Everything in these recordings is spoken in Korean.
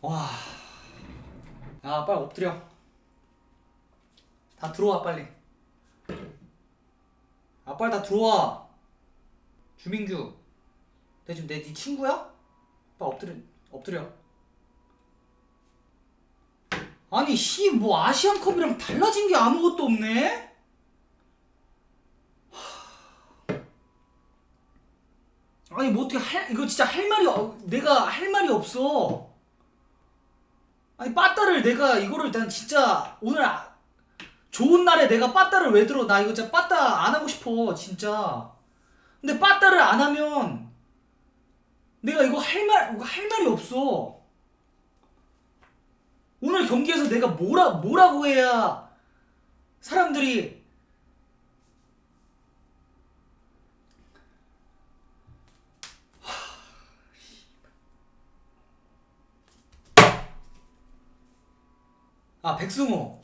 와. 야, 빨리 엎드려. 다 들어와, 빨리. 아, 빨리 다 들어와. 주민규. 내 지금 내네 친구야? 빨리 엎드려. 엎드려. 아니, 씨, 뭐 아시안컵이랑 달라진 게 아무것도 없네? 아니 뭐 어떻게 할 이거 진짜 할 말이 없- 내가 할 말이 없어. 아니 빠따를 내가 이거를 난 진짜 오늘 아- 좋은 날에 내가 빠따를 왜 들어? 나 이거 진짜 빠따 안 하고 싶어 진짜. 근데 빠따를 안 하면 내가 이거 할 말 할 말이 없어. 오늘 경기에서 내가 뭐라 뭐라고 해야 사람들이 아 백승호.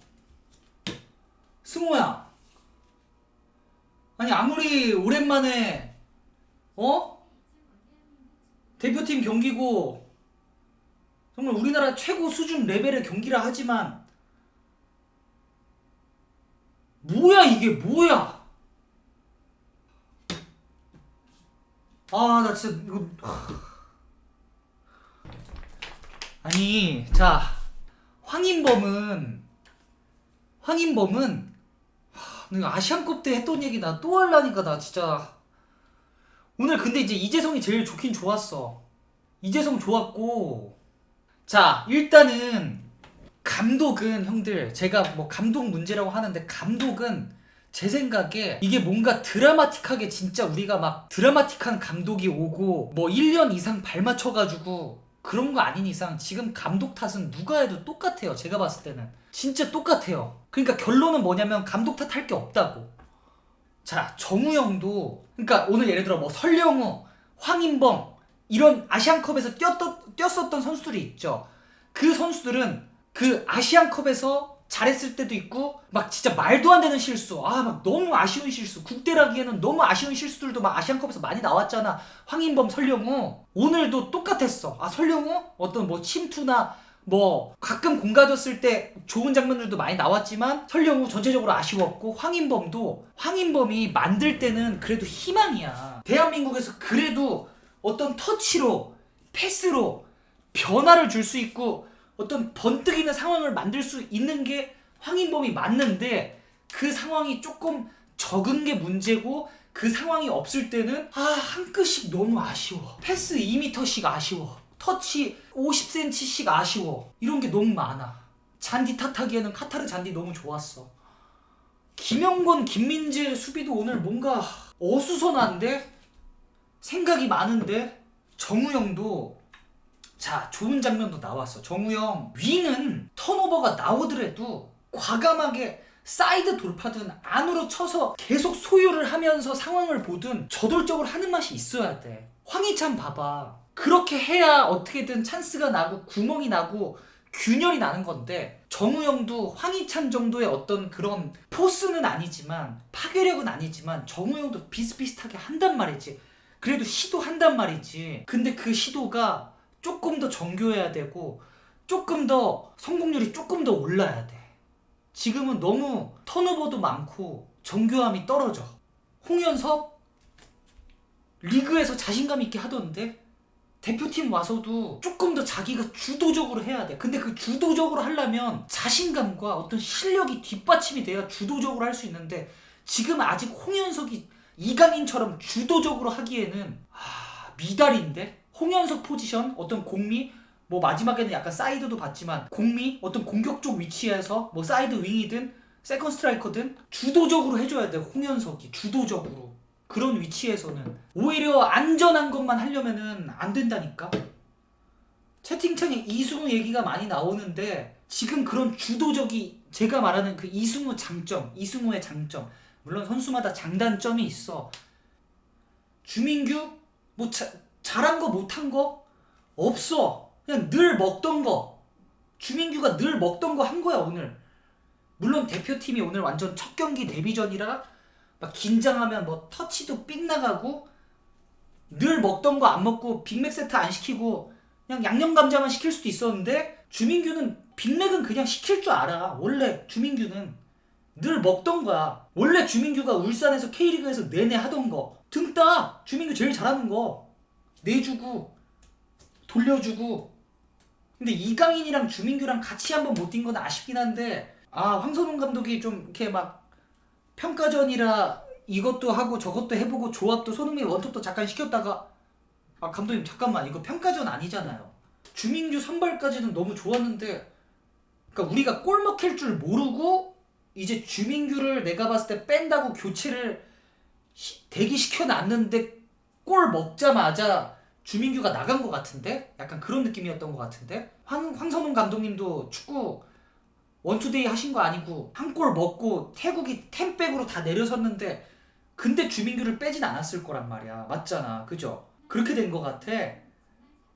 승호야. 아니 아무리 오랜만에 어? 대표팀 경기고 정말 우리나라 최고 수준 레벨의 경기라 하지만 뭐야 이게 뭐야? 아 나 진짜 이거 아니 자 황인범은 황인범은 아시안컵 때 했던 얘기 나또 하려니까 나 진짜. 오늘 근데 이제 이재성이 제일 좋긴 좋았어. 이재성 좋았고. 자 일단은 감독은 형들 제가 뭐 감독 문제라고 하는데 감독은 제 생각에 이게 뭔가 드라마틱하게 진짜 우리가 막 드라마틱한 감독이 오고 뭐 1년 이상 발 맞춰가지고 그런 거 아닌 이상 지금 감독 탓은 누가 해도 똑같아요. 제가 봤을 때는. 진짜 똑같아요. 그러니까 결론은 뭐냐면 감독 탓할 게 없다고. 자, 정우영도 그러니까 오늘 예를 들어 뭐 설령우, 황인범 이런 아시안컵에서 뛰었던, 뛰었었던 선수들이 있죠. 그 선수들은 그 아시안컵에서 잘했을 때도 있고 막 진짜 말도 안 되는 실수. 아 막 너무 아쉬운 실수. 국대라기에는 너무 아쉬운 실수들도 막 아시안컵에서 많이 나왔잖아. 황인범 설령우. 오늘도 똑같았어. 아 설령우? 어떤 뭐 침투나 뭐 가끔 공 가졌을 때 좋은 장면들도 많이 나왔지만 설령우 전체적으로 아쉬웠고 황인범도 황인범이 만들 때는 그래도 희망이야. 대한민국에서 그래도 어떤 터치로 패스로 변화를 줄 수 있고 어떤 번뜩이는 상황을 만들 수 있는 게 황인범이 맞는데 그 상황이 조금 적은 게 문제고 그 상황이 없을 때는 아 한 끗씩 너무 아쉬워. 패스 2m씩 아쉬워. 터치 50cm씩 아쉬워. 이런 게 너무 많아. 잔디 탓하기에는 카타르 잔디 너무 좋았어. 김영건 김민재 수비도 오늘 뭔가 어수선한데? 생각이 많은데? 정우영도 자, 좋은 장면도 나왔어. 정우영 위는 턴오버가 나오더라도 과감하게 사이드 돌파든 안으로 쳐서 계속 소유를 하면서 상황을 보든 저돌적으로 하는 맛이 있어야 돼. 황희찬 봐봐. 그렇게 해야 어떻게든 찬스가 나고 구멍이 나고 균열이 나는 건데 정우영도 황희찬 정도의 어떤 그런 포스는 아니지만 파괴력은 아니지만 정우영도 비슷비슷하게 한단 말이지. 그래도 시도한단 말이지. 근데 그 시도가 조금 더 정교해야 되고 조금 더 성공률이 조금 더 올라야 돼. 지금은 너무 턴오버도 많고 정교함이 떨어져. 홍현석 리그에서 자신감 있게 하던데 대표팀 와서도 조금 더 자기가 주도적으로 해야 돼. 근데 그 주도적으로 하려면 자신감과 어떤 실력이 뒷받침이 돼야 주도적으로 할 수 있는데 지금 아직 홍현석이 이강인처럼 주도적으로 하기에는 아, 미달인데 홍현석 포지션 어떤 공미 뭐 마지막에는 약간 사이드도 봤지만 공미 어떤 공격적 위치에서 뭐 사이드 윙이든 세컨 스트라이커든 주도적으로 해줘야 돼 홍현석이 주도적으로. 그런 위치에서는. 오히려 안전한 것만 하려면은 안 된다니까? 채팅창에 이승우 얘기가 많이 나오는데 지금 그런 주도적이 제가 말하는 그 이승우 장점 이승우의 장점. 물론 선수마다 장단점이 있어. 주민규 뭐 자, 잘한 거 못한 거 없어 그냥 늘 먹던 거 주민규가 늘 먹던 거 한 거야 오늘 물론 대표팀이 오늘 완전 첫 경기 데뷔전이라 막 긴장하면 뭐 터치도 삑 나가고 늘 먹던 거 안 먹고 빅맥 세트 안 시키고 그냥 양념 감자만 시킬 수도 있었는데 주민규는 빅맥은 그냥 시킬 줄 알아. 원래 주민규는 늘 먹던 거야. 원래 주민규가 울산에서 K리그에서 내내 하던 거. 등 따 주민규 제일 잘하는 거. 내주고 돌려주고. 근데 이강인이랑 주민규랑 같이 한번 못 뛴 건 아쉽긴 한데 아 황선홍 감독이 좀 이렇게 막 평가전이라 이것도 하고 저것도 해보고 조합도 손흥민 원톱도 잠깐 시켰다가 아 감독님 잠깐만 이거 평가전 아니잖아요. 주민규 선발까지는 너무 좋았는데 그러니까 우리가 골 먹힐 줄 모르고 이제 주민규를 내가 봤을 때 뺀다고 교체를 시- 대기시켜 놨는데 골 먹자마자 주민규가 나간 것 같은데? 약간 그런 느낌이었던 것 같은데? 황, 황선홍 감독님도 축구 원투데이 하신 거 아니고 한 골 먹고 태국이 템백으로 다 내려섰는데 근데 주민규를 빼진 않았을 거란 말이야. 맞잖아. 그죠? 그렇게 된 것 같아.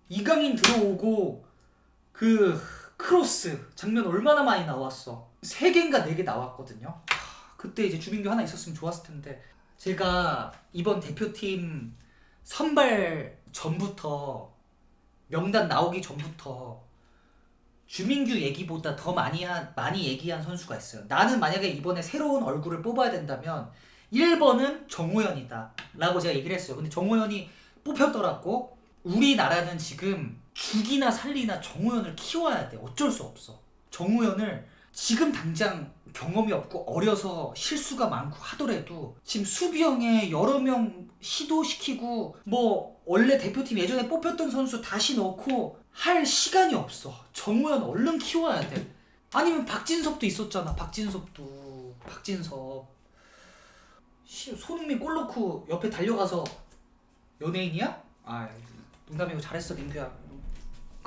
이강인 들어오고 그 크로스 장면 얼마나 많이 나왔어. 세 개인가 네 개 나왔거든요. 하, 그때 이제 주민규 하나 있었으면 좋았을 텐데. 제가 이번 대표팀 선발 전부터 명단 나오기 전부터 주민규 얘기보다 더 많이 한, 많이 얘기한 선수가 있어요. 나는 만약에 이번에 새로운 얼굴을 뽑아야 된다면 1번은 정호연이다. 라고 제가 얘기를 했어요. 근데 정호연이 뽑혔더라고. 우리나라는 지금 죽이나 살리나 정호연을 키워야 돼. 어쩔 수 없어. 정호연을 지금 당장 경험이 없고 어려서 실수가 많고 하더라도 지금 수비형에 여러 명 시도시키고 뭐 원래 대표팀 예전에 뽑혔던 선수 다시 넣고 할 시간이 없어. 정우현 얼른 키워야 돼. 아니면 박진섭도 있었잖아. 박진섭도 박진섭. 씨, 손흥민 골 넣고 옆에 달려가서 연예인이야? 아 농담이고 잘했어 민규야.